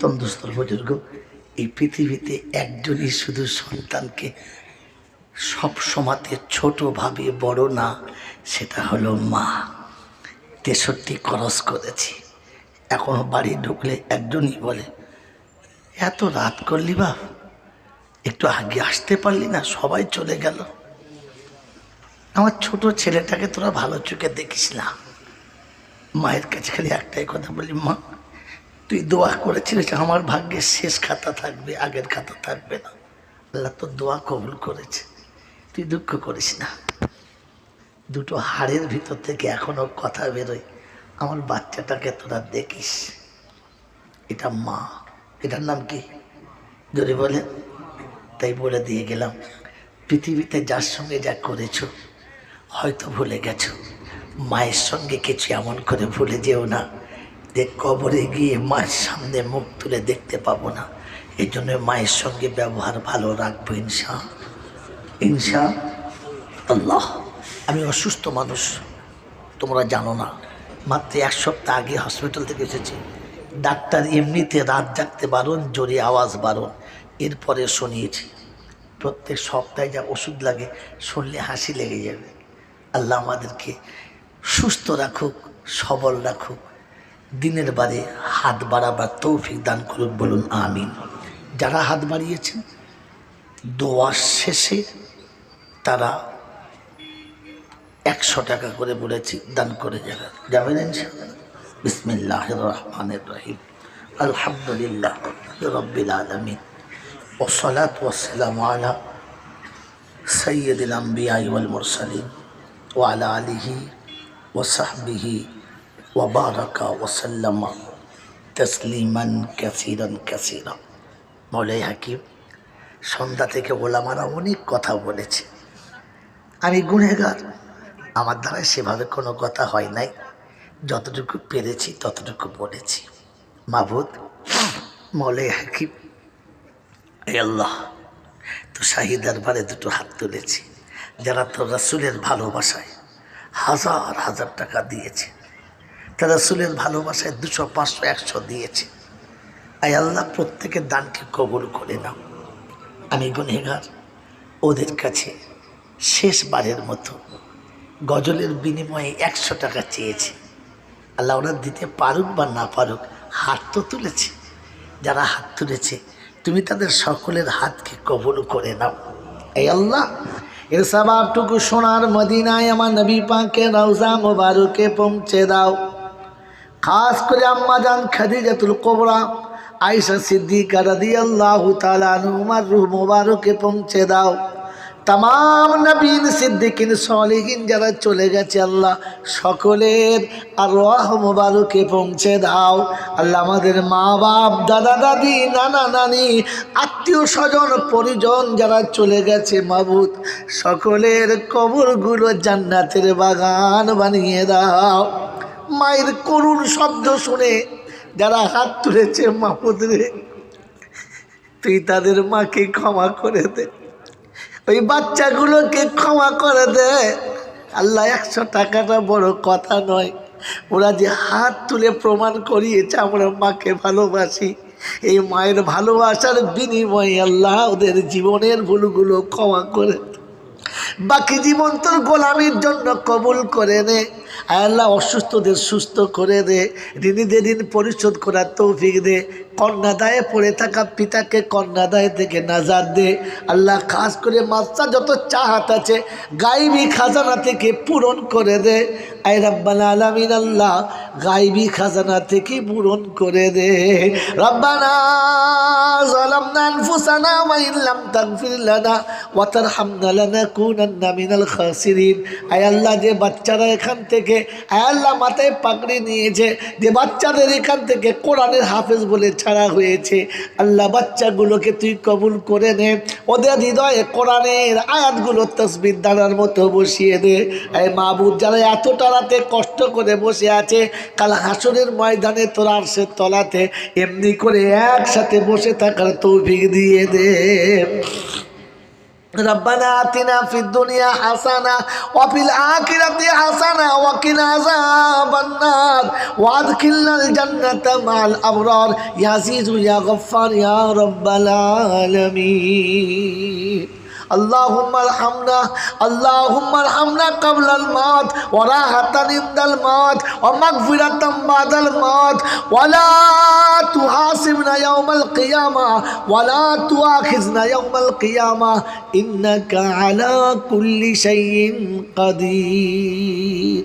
তন্দুস্তর বুজুর্গ, এই পৃথিবীতে একজনই শুধু সন্তানকে সব সমাতে ছোট ভাবে বড় না, সেটা হলো মা। তেষট্টি খরচ করেছি। এখনও বাড়ি ঢুকলে একজনই বলে, এত রাত করলি বা একটু আগে আসতে পারলি না, সবাই চলে গেল। আমার ছোট ছেলেটাকে তোরা ভালো চোখে দেখিস না। মায়ের কাছে খালি একটাই কথা বলি, মা তুই দোয়া করেছিলিস আমার ভাগ্যের শেষ খাতা থাকবে, আগের খাতা থাকবে না। আল্লাহ তো দোয়া কবুল করেছে। তুই দুঃখ করিস না। দুটো হাড়ের ভিতর থেকে এখনও কথা বেরোয়। আমার বাচ্চাটাকে তোরা দেখিস। এটা মা। এটার নাম কি? যদি বলেন। তাই বলে দিয়ে গেলাম। পৃথিবীতে যার সঙ্গে যা করেছ, হয়তো ভুলে গেছো। মায়ের সঙ্গে কিছু এমন করে ভুলে যেও না। যে কবরে গিয়ে মায়ের সামনে মুখ তুলে দেখতে পাবো না, এই জন্য মায়ের সঙ্গে ব্যবহার ভালো রাখব ইনশা। ইনশা আল্লাহ, আমি অসুস্থ মানুষ, তোমরা জানো না, মাত্র এক সপ্তাহ আগে হসপিটাল থেকে এসেছি। ডাক্তার এমনিতে রাত জাগতে বারণ, জোরে আওয়াজ বারণ, এরপরে শুনিয়েছি। প্রত্যেক সপ্তাহে যা ওষুধ লাগে, শুনলে হাসি লেগে যাবে। আল্লাহ আমাদেরকে সুস্থ রাখুক, সবল রাখুক। দিনের বারে হাত বাড়াবার তৌফিক দান করুন বলুন, আমিন। যারা হাত বাড়িয়েছেন, দোয়া শেষে তারা একশো টাকা করে বলেছি, দান করে যাবেন। যাবেন বিসমিল্লাহ রহমানের রহিম। আলহামদুলিল্লাহ রব্বিল আলমিন। ওসলাত ওসালাম আলা সৈয়দ আম্বিয়া ওয়াল মুরসালিন ওয়ালা আলিহি ও ওসাহবিহি ওবারকা ওসাল্লামা তসলিমান ক্যাসিরান ক্যাসিরা মৌলাই হাকিম, সন্ধ্যা থেকে ওলামারা অনেক কথা বলেছে। আমি গুনেগার আমার দ্বারা সেভাবে কোনো কথা হয় নাই। যতটুকু পেরেছি ততটুকু বলেছি। মাবুদ, মৌলাই হাকিম আল্লাহ তো শাহি দরবারে দুটো হাত তুলেছি। যারা তো রাসুলের ভালোবাসায় হাজার হাজার টাকা দিয়েছে। তারা রাসুলের ভালোবাসায় দুশো, পাঁচশো, একশো দিয়েছে। আই আল্লাহ, প্রত্যেকের দানকে কবুল করে নাও। আমি গুনেগার ওদের কাছে শেষবারের মতো গজলের বিনিময়ে একশো টাকা চেয়েছে। আল্লাহ ওরা দিতে পারুক বা না পারুক, হাত তো তুলেছে। যারা হাত তুলেছে, তুমি তাদের সকলের হাতকে কবুল করে নাও। এই আল্লাহ, এর সবাবটুকু সোনার মদিনায় আমার নবী পাকে রওজা মোবারকে পৌঁছে দাও। খাস করে আম্মা জান খাদিজাতুল কোবরা আয়েশা সিদ্দিকা রাদিয়াল্লাহু তাআলা আনহুমার রূহ মোবারকে পৌঁছে দাও তাম নবীন সিদ্দিকিন সলিহিন যারা চলে গেছে আল্লাহ সকলের আর রাহ মোবারকে পৌঁছে দাও আল্লাহ আমাদের মা বাপ দাদা দাদি নানা নানি আত্মীয় স্বজন পরিজন যারা চলে গেছে মাবুদ সকলের কবরগুলো জান্নাতের বাগান বানিয়ে দাও মায়ের করুণ শব্দ শুনে যারা হাত তুলেছে মাহমুদ রে, তুই তাদের মাকে ক্ষমা করে দে। ওই বাচ্চাগুলোকে ক্ষমা করে দে। আল্লাহ একশো টাকাটা বড় কথা নয়। ওরা যে হাত তুলে প্রমাণ করিয়েছে, আমরা মাকে ভালোবাসি। এই মায়ের ভালোবাসার বিনিময়ে আল্লাহ ওদের জীবনের ভুলগুলো ক্ষমা করে। বাকি জীবন তোর গোলামির জন্য কবুল করে নে। আল্লাহ, অসুস্থদের সুস্থ করে দে ঋণীদের ঋণ পরিশোধ করার তৌফিক দে। কন্যাদায়ে পড়ে থাকা পিতাকে কন্যাদায় থেকে নাজার দে। আল্লাহ, খাস করে মাস্তা যত চাহাত আছে, গাইবি খাজানা থেকে পূরণ করে দে। আয় রব্বানা আলামিন, আল্লাহ, গাইবি খাজানা থেকে পূরণ করে দে। রব্বানা ظلمنا أنفسنا وإن لم تغفر لنا وترحمنا لنكونن من الخاسرين আয় আল্লাহ যে বাচ্চারা এখান থেকে আয় আল্লাহ মাথায় পাকড়ি নিয়েছে যে বাচ্চাদের এখান থেকে কোরআনের হাফেজ বলে ছাড়া হয়েছে আল্লাহ বাচ্চাগুলোকে তুই কবুল করে নে ওদের হৃদয়ে কোরআনের আয়াতগুলো তসবির দানার মতো বসিয়ে দে এই মাহবুব যারা এতটা রাতে কষ্ট করে বসে আছে কাল হাসনের ময়দানে তোর সে তলাতে এমনি করে একসাথে বসে থাকার তৌফিক দিয়ে দে ربنا آتنا في الدنيا حسنة وفي الآخرة حسنة وقنا عذاب النار وادخلنا الجنة مع الأبرار يا عزيز يا غفار يا رب العالمين اللهم ارحمنا اللهم ارحمنا قبل الموت وراحة عند الموت ومغفرة بعد الموت. ولا تحاسبنا يوم القيامة ولا تؤاخذنا يوم القيامة. إنك على كل شيء قدير.